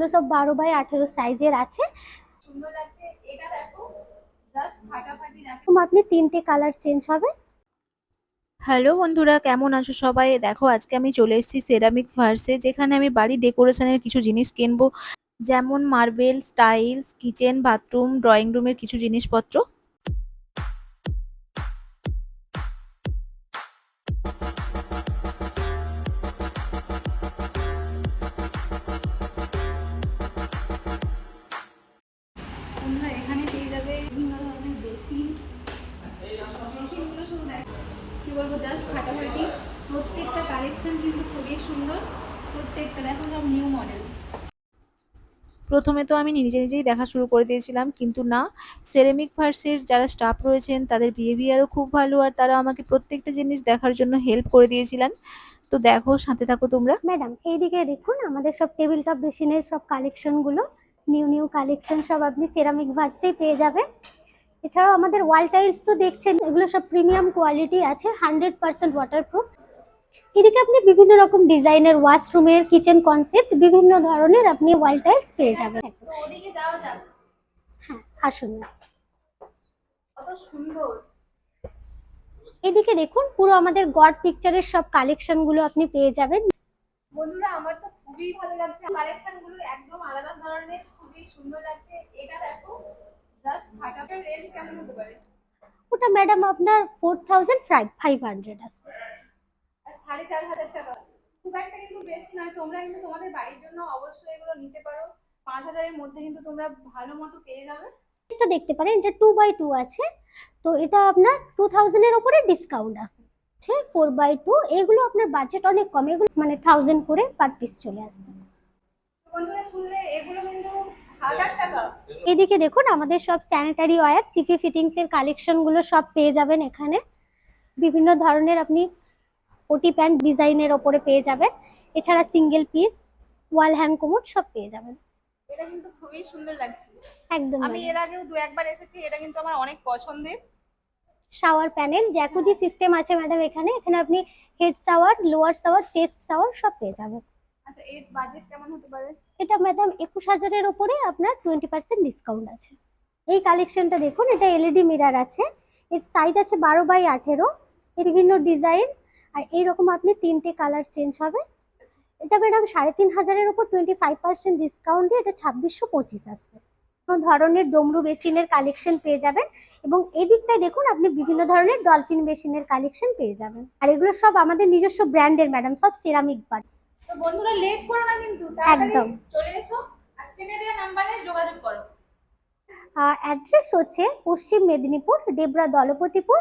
এগুলো সব বারো বাই আঠেরো সাইজের আছে। আপনি তিনটে কালার চেঞ্জ হবে। হ্যালো বন্ধুরা কেমন আছো সবাই? দেখো আজকে আমি চলে এসেছি সেরামিক ভার্সে যেখানে আমি বাড়ি ডেকোরেশনের কিছু জিনিস কিনবো। যেমন marble tiles kitchen bathroom drawing রুমের কিছু জিনিসপত্র। তোমরা এখানে পেয়ে যাবে বিভিন্ন ধরনের বেসিন। বেসিনগুলো শুধু দেখ কী বলব জাস্ট ফাটাফাটি। প্রত্যেকটা কালেকশন কিন্তু খুবই সুন্দর। প্রত্যেকটা দেখো সব নিউ মডেল প্রথমে তো আমি নিজে নিজেই দেখা শুরু করে দিয়েছিলাম কিন্তু না সেরেমিক ভার্সের যারা স্টাফ রয়েছেন তাদের বিহেভিয়ারও খুব ভালো আর তারা আমাকে প্রত্যেকটা জিনিস দেখার জন্য হেল্প করে দিয়েছিলেন। তো দেখো সাথে থাকো তোমরা। ম্যাডাম এইদিকে দেখুন আমাদের সব টেবিল টপ বেসিনের সব কালেকশনগুলো নিউ নিউ কালেকশন সব আপনি সেরামিক ভার্সেই পেয়ে যাবেন। এছাড়াও আমাদের ওয়াল টাইলস তো দেখছেন, এগুলো সব প্রিমিয়াম কোয়ালিটি আছে হান্ড্রেড পার্সেন্ট ওয়াটারপ্রুফ এদিকে আপনি বিভিন্ন রকম ডিজাইনের ওয়াশরুমের কিচেন কনসেপ্ট বিভিন্ন ধরনের আপনি ওয়াল টাইলস পেয়ে যাবেন। হ্যাঁ আসুন এদিকে দেখুন, পুরো আমাদের গড পিকচারের সব কালেকশনগুলো আপনি পেয়ে যাবেন। বন্ধুরা, আমার তো খুবই ভালো লাগছে। কালেকশনগুলো একদম আলাদা ধরনের সুন্দর লাগছে। এটা দেখো জাস্ট ফাটাফাটি রেঞ্জ কেমন হতে পারে? ওটা ম্যাডাম আপনার four thousand five five hundred আসবে সাড়ে চার হাজার টাকা। খুব একটা কিন্তু নয় তোমরা কিন্তু তোমাদের বাড়ির জন্য অবশ্যই এগুলো নিতে পারো। পাঁচ হাজারের মধ্যে কিন্তু তোমরা ভালো মতো পেয়ে যাবে। এটা দেখতে পারেন এটা টু বাই টু আছে। তো এটা আপনার টু থাউজেন্ডের ওপরে ডিসকাউন্ট আছে। ফোর বাই টু এগুলো আপনার বাজেট অনেক কম। এগুলো মানে থাউজেন্ড করে পার পিস চলে আসবে। বন্ধুরা শুনলে এগুলো এদিকে দেখুন আমাদের সব স্যানিটারি ওয়্যার সিপি ফিটিংস এর কালেকশনগুলো সব পেয়ে যাবেন এখানে। বিভিন্ন ধরনের আপনি ওটি প্যান্ট ডিজাইনের ওপরে পেয়ে যাবেন। এছাড়া single piece wall hang commode সব পেয়ে যাবেন। এটা কিন্তু খুবই সুন্দর লাগছে। একদম আমি এর আগেও দু একবার এসেছি এটা কিন্তু আমার অনেক পছন্দের। শাওয়ার প্যানেল জ্যাকুজি সিস্টেম আছে ম্যাডাম এখানে। এখানে আপনি head shower lower shower chest shower সব পেয়ে যাবেন। আচ্ছা এর বাজেট কেমন হতে পারে? এটা ম্যাডাম একুশ হাজারের ওপরে আপনার টোয়েন্টি পার্সেন্ট ডিসকাউন্ট আছে। এই কালেকশনটা দেখুন, এটা এলইডি মিরার আছে। এর সাইজ আছে বারো বাই আঠেরো। বিভিন্ন ডিজাইন আর এইরকম আপনি তিনটে কালার চেঞ্জ হবে। এটা ম্যাডাম সাড়ে তিন হাজারের ওপর টোয়েন্টি ফাইভ পার্সেন্ট ডিসকাউন্ট দিয়ে এটা ছাব্বিশশো পঁচিশ আসবে। কোনো ধরনের ডমরু বেসিনের কালেকশন পেয়ে যাবেন। এবং এদিকটায় দেখুন, আপনি বিভিন্ন ধরনের ডলফিন বেসিনের কালেকশন পেয়ে যাবেন। আর এগুলো সব আমাদের নিজস্ব ব্র্যান্ডের ম্যাডাম সব সিরামিক বাট তো বন্ধুরা লেট করো না কিন্তু তাড়াতাড়ি। চলে এসো আর স্ক্রিনে দেওয়া নাম্বারে যোগাযোগ করো অ্যাড্রেস হচ্ছে পশ্চিম মেদিনীপুর ডেবরা দলপতিপুর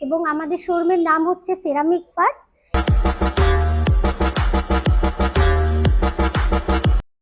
এবং আমাদের শোরুমের নাম হচ্ছে সেরামিক পার্স